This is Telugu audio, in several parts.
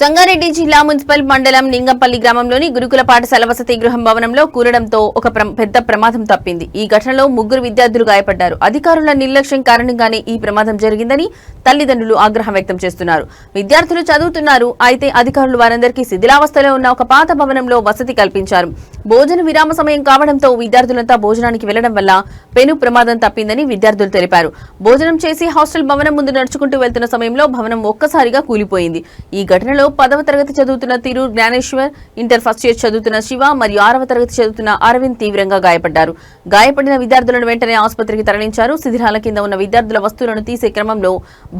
సంగారెడ్డి జిల్లా మున్సిపల్ మండలం నింగంపల్లి గ్రామంలోని గురుకుల పాఠశాల వసతి గృహం భవనంలో కూలడంతో ఒక పెద్ద ప్రమాదం తప్పింది. ఈ ఘటనలో ముగ్గురు విద్యార్థులు గాయపడ్డారు. అధికారుల నిర్లక్ష్యం కారణంగానే ఈ ప్రమాదం జరిగిందని తల్లిదండ్రులు ఆగ్రహం వ్యక్తం చేస్తున్నారు. విద్యార్థులు చదువుతున్నారు. అయితే అధికారులు వారందరికీ శిథిలావస్థలో ఉన్న ఒక పాత భవనంలో వసతి కల్పించారు. భోజన విరామ సమయం కావడంతో విద్యార్థులంతా భోజనానికి వెళ్ళడం వల్ల పెను ప్రమాదం తప్పిందని విద్యార్థులు తెలిపారు. భోజనం చేసి హాస్టల్ భవనం ముందు నడుచుకుంటూ వెళ్తున్న సమయంలో భవనం ఒక్కసారిగా కూలిపోయింది. ఈ ఘటనలో పదవ తరగతి చదువుతున్న Thiru Gnaneshwar inter first year చదువుతున్న శివ మరియు ఆరవ తరగతి చదువుతున్న అరవింద్ తీవ్రంగా గాయపడ్డారు. గాయపడిన విద్యార్థులను వెంటనే ఆసుపత్రికి తరలించారు. శిథిరాల కింద ఉన్న విద్యార్థుల వస్తువులను తీసే క్రమంలో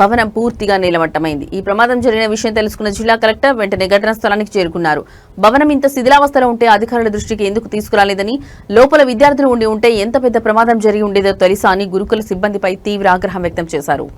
భవనం పూర్తిగా నీలమట్టమైంది. ఈ ప్రమాదం జరిగిన విషయం తెలుసుకున్న జిల్లా కలెక్టర్ వెంటనే ఘటనా స్థలానికి చేరుకున్నారు. భవనం ఇంత శిథిలావస్థలో ఉంటే అధికారుల దృష్టికి ఎందుకు తీసుకురాలేదని లోపల విద్యార్థులు ఉండి ఉంటే ఎంత పెద్ద ప్రమాదం జరిగి ఉండేదో తెలుసా అని గురుకుల సిబ్బందిపై తీవ్ర ఆగ్రహం వ్యక్తం చేశారు.